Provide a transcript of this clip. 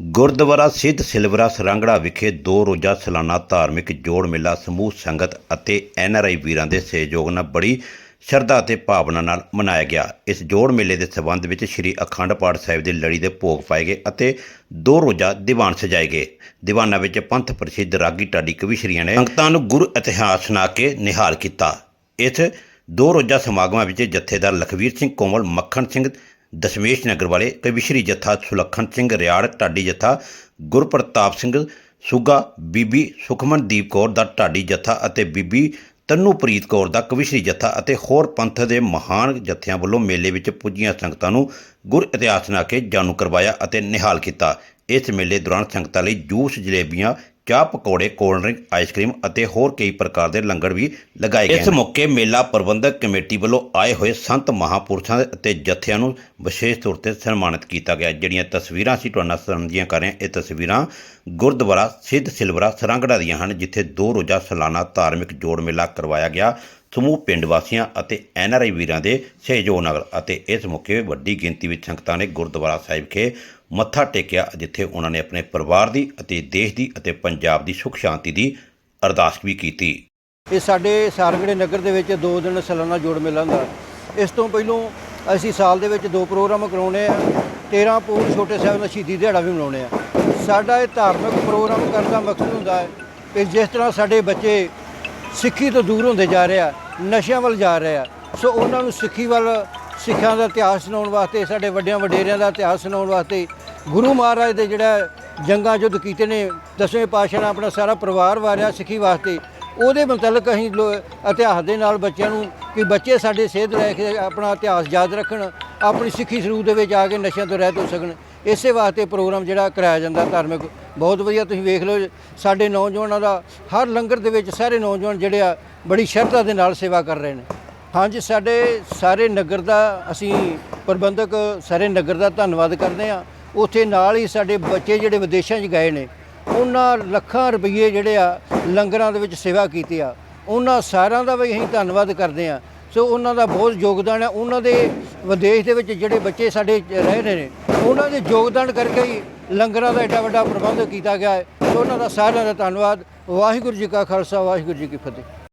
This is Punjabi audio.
ਗੁਰਦੁਆਰਾ ਸਿੱਧ ਸਿਲਵਰਾ ਸਰਾਂਗੜਾ ਵਿਖੇ ਦੋ ਰੋਜ਼ਾ ਸਾਲਾਨਾ ਧਾਰਮਿਕ ਜੋੜ ਮੇਲਾ, ਸਮੂਹ ਸੰਗਤ ਅਤੇ ਐੱਨ ਆਰ ਆਈ ਵੀਰਾਂ ਦੇ ਸਹਿਯੋਗ ਨਾਲ ਬੜੀ ਸ਼ਰਧਾ ਅਤੇ ਭਾਵਨਾ ਨਾਲ ਮਨਾਇਆ ਗਿਆ। ਇਸ ਜੋੜ ਮੇਲੇ ਦੇ ਸਬੰਧ ਵਿੱਚ ਸ੍ਰੀ ਅਖੰਡ ਪਾਠ ਸਾਹਿਬ ਦੀ ਲੜੀ ਦੇ ਭੋਗ ਪਾਏ ਗਏ ਅਤੇ ਦੋ ਰੋਜ਼ਾ ਦੀਵਾਨ ਸਜਾਏ ਗਏ। ਦੀਵਾਨਾਂ ਵਿੱਚ ਪੰਥ ਪ੍ਰਸਿੱਧ ਰਾਗੀ ਢਾਡੀ ਕਵਿਸ਼ਰੀਆਂ ਨੇ ਸੰਗਤਾਂ ਨੂੰ ਗੁਰ ਇਤਿਹਾਸ ਸੁਣਾ ਕੇ ਨਿਹਾਲ ਕੀਤਾ। ਇਸ ਦੋ ਰੋਜ਼ਾ ਸਮਾਗਮਾਂ ਵਿੱਚ ਜਥੇਦਾਰ ਲਖਵੀਰ ਸਿੰਘ ਕੋਮਲ, ਮੱਖਣ ਸਿੰਘ ਦਸ਼ਮੇਸ਼ ਨਗਰ ਵਾਲੇ ਕਵਿਸ਼ਰੀ ਜਥਾ ਸੁਲੱਖਣ ਸਿੰਘ ਰਿਆੜ, ਢਾਡੀ ਜਥਾ ਗੁਰਪ੍ਰਤਾਪ ਸਿੰਘ ਸੁਗਾ, ਬੀਬੀ ਸੁਖਮਨਦੀਪ ਕੌਰ ਦਾ ਢਾਡੀ ਜਥਾ ਅਤੇ ਬੀਬੀ ਤਨੂਪ੍ਰੀਤ ਕੌਰ ਦਾ ਕਵਿਸ਼ਰੀ ਜਥਾ ਅਤੇ ਹੋਰ ਪੰਥ ਦੇ ਮਹਾਨ ਜਥਿਆਂ ਵੱਲੋਂ ਮੇਲੇ ਵਿੱਚ ਪੁੱਜੀਆਂ ਸੰਗਤਾਂ ਨੂੰ ਗੁਰ ਇਤਿਹਾਸ ਸੁਣਾ ਕੇ ਜਾਣੂ ਕਰਵਾਇਆ ਅਤੇ ਨਿਹਾਲ ਕੀਤਾ। ਇਸ ਮੇਲੇ ਦੌਰਾਨ ਸੰਗਤਾਂ ਲਈ ਜੂਸ, ਜਲੇਬੀਆਂ ਚਾਹ ਪਕੌੜੇ ਕੋਲਡ ਡਰਿੰਕ ਆਈਸਕ੍ਰੀਮ ਅਤੇ ਹੋਰ ਕਈ ਪ੍ਰਕਾਰ ਦੇ ਲੰਗਰ ਵੀ ਲਗਾਏ ਗਏ ਇਸ ਮੌਕੇ ਮੇਲਾ ਪ੍ਰਬੰਧਕ ਕਮੇਟੀ ਵੱਲੋਂ ਆਏ ਹੋਏ ਸੰਤ ਮਹਾਪੁਰਸ਼ਾਂ ਅਤੇ ਜਥਿਆਂ ਨੂੰ ਵਿਸ਼ੇਸ਼ ਤੌਰ ਤੇ ਸਨਮਾਨਿਤ ਕੀਤਾ ਗਿਆ। ਜਿਹੜੀਆਂ ਤਸਵੀਰਾਂ ਅਸੀਂ ਤੁਹਾਡੇ ਨਾਲ ਸਾਂਝੀਆਂ ਕਰ ਰਹੇ ਹਾਂ ਇਹ ਤਸਵੀਰਾਂ ਗੁਰਦੁਆਰਾ ਸਿੱਧ ਸਿਲਵਰਾ ਸਰਾਂਗੜਾ ਦੀਆਂ ਹਨ ਜਿੱਥੇ ਦੋ ਰੋਜ਼ਾ ਸਾਲਾਨਾ ਧਾਰਮਿਕ ਜੋੜ ਮੇਲਾ ਕਰਵਾਇਆ ਗਿਆ। ਸਮੂਹ ਪਿੰਡ ਵਾਸੀਆਂ ਅਤੇ ਐਨਆਰਆਈ ਵੀਰਾਂ ਦੇ ਸਹਿਯੋਗ ਨਾਲ ਅਤੇ ਇਸ ਮੌਕੇ ਵੱਡੀ ਗਿਣਤੀ ਵਿੱਚ ਸੰਗਤਾਂ ਨੇ ਗੁਰਦੁਆਰਾ ਸਾਹਿਬ ਕੇ ਮੱਥਾ ਟੇਕਿਆ ਜਿੱਥੇ ਉਹਨਾਂ ਨੇ ਆਪਣੇ ਪਰਿਵਾਰ ਦੀ ਅਤੇ ਦੇਸ਼ ਦੀ ਅਤੇ ਪੰਜਾਬ ਦੀ ਸੁਖ ਸ਼ਾਂਤੀ ਦੀ ਅਰਦਾਸ ਵੀ ਕੀਤੀ। ਇਹ ਸਾਡੇ ਸਾਰਗੜੇ ਨਗਰ ਦੇ ਵਿੱਚ ਦੋ ਦਿਨ ਸਾਲਾਨਾ ਜੋੜ ਮੇਲਾ ਹੁੰਦਾ। ਇਸ ਤੋਂ ਪਹਿਲੋਂ ਅਸੀਂ ਸਾਲ ਦੇ ਵਿੱਚ ਦੋ ਪ੍ਰੋਗਰਾਮ ਕਰਾਉਣੇ ਆ 13 ਪੂਰ ਛੋਟੇ ਸਾਹਿਬ ਦਾ ਸ਼ਹੀਦੀ ਦਿਹਾੜਾ ਵੀ ਮਨਾਉਣੇ ਆ ਸਾਡਾ ਇਹ ਧਾਰਮਿਕ ਪ੍ਰੋਗਰਾਮ ਕਰਨ ਦਾ ਮਕਸਦ ਹੁੰਦਾ ਹੈ ਕਿ ਜਿਸ ਤਰ੍ਹਾਂ ਸਾਡੇ ਬੱਚੇ ਸਿੱਖੀ ਤੋਂ ਦੂਰ ਹੁੰਦੇ ਜਾ ਰਹੇ ਆ, ਨਸ਼ਿਆਂ ਵੱਲ ਜਾ ਰਹੇ ਆ, ਸੋ ਉਹਨਾਂ ਨੂੰ ਸਿੱਖੀ ਵੱਲ ਸਿੱਖਾਂ ਦਾ ਇਤਿਹਾਸ ਸੁਣਾਉਣ ਵਾਸਤੇ, ਸਾਡੇ ਵੱਡਿਆਂ ਵਡੇਰਿਆਂ ਦਾ ਇਤਿਹਾਸ ਸੁਣਾਉਣ ਵਾਸਤੇ ਗੁਰੂ ਮਹਾਰਾਜ ਦੇ ਜਿਹੜਾ ਜੰਗਾਂ ਯੁੱਧ ਕੀਤੇ ਨੇ, ਦਸਵੇਂ ਪਾਤਸ਼ਾਹ ਨੇ ਆਪਣਾ ਸਾਰਾ ਪਰਿਵਾਰ ਵਾਰਿਆ ਸਿੱਖੀ ਵਾਸਤੇ। ਉਹਦੇ ਮੁਤਲਕ ਅਸੀਂ ਲੋ- ਇਤਿਹਾਸ ਦੇ ਨਾਲ ਬੱਚਿਆਂ ਨੂੰ ਕਿ ਬੱਚੇ ਸਾਡੇ ਸੇਧ ਲੈ ਕੇ ਆਪਣਾ ਇਤਿਹਾਸ ਯਾਦ ਰੱਖਣ, ਆਪਣੀ ਸਿੱਖੀ ਸਰੂਪ ਦੇ ਵਿੱਚ ਆ ਕੇ ਨਸ਼ਿਆਂ ਤੋਂ ਰਹਿਤ ਹੋ ਸਕਣ। ਇਸੇ ਵਾਸਤੇ ਪ੍ਰੋਗਰਾਮ ਜਿਹੜਾ ਕਰਾਇਆ ਜਾਂਦਾ ਧਾਰਮਿਕ। ਬਹੁਤ ਵਧੀਆ ਤੁਸੀਂ ਵੇਖ ਲਓ, ਸਾਡੇ ਨੌਜਵਾਨਾਂ ਦਾ ਹਰ ਲੰਗਰ ਦੇ ਵਿੱਚ ਸਾਰੇ ਨੌਜਵਾਨ ਜਿਹੜੇ ਆ, ਬੜੀ ਸ਼ਰਧਾ ਦੇ ਨਾਲ ਸੇਵਾ ਕਰ ਰਹੇ ਨੇ। ਹਾਂਜੀ, ਸਾਡੇ ਸਾਰੇ ਨਗਰ ਦਾ ਅਸੀਂ ਪ੍ਰਬੰਧਕ ਸਾਰੇ ਨਗਰ ਦਾ ਧੰਨਵਾਦ ਕਰਦੇ ਆ ਉੱਥੇ ਨਾਲ ਹੀ ਸਾਡੇ ਬੱਚੇ ਜਿਹੜੇ ਵਿਦੇਸ਼ਾਂ 'ਚ ਗਏ ਨੇ, ਉਹਨਾਂ ਲੱਖਾਂ ਰੁਪਏ ਜਿਹੜੇ ਆ ਲੰਗਰਾਂ ਦੇ ਵਿੱਚ ਸੇਵਾ ਕੀਤੀ ਆ। ਉਹਨਾਂ ਸਾਰਿਆਂ ਦਾ ਵੀ ਅਸੀਂ ਧੰਨਵਾਦ ਕਰਦੇ ਆ ਸੋ ਉਹਨਾਂ ਦਾ ਬਹੁਤ ਯੋਗਦਾਨ ਹੈ ਉਹਨਾਂ ਦੇ ਵਿਦੇਸ਼ ਦੇ ਵਿੱਚ ਜਿਹੜੇ ਬੱਚੇ ਸਾਡੇ ਰਹਿ ਰਹੇ ਨੇ, ਉਹਨਾਂ ਦੇ ਯੋਗਦਾਨ ਕਰਕੇ ਹੀ ਲੰਗਰਾਂ ਦਾ ਏਡਾ ਵੱਡਾ ਪ੍ਰਬੰਧ ਕੀਤਾ ਗਿਆ ਹੈ। ਸੋ ਉਹਨਾਂ ਦਾ ਸਾਰਿਆਂ ਦਾ ਧੰਨਵਾਦ। ਵਾਹਿਗੁਰੂ ਜੀ ਕਾ ਖਾਲਸਾ, ਵਾਹਿਗੁਰੂ ਜੀ ਕੀ ਫਤਿਹ।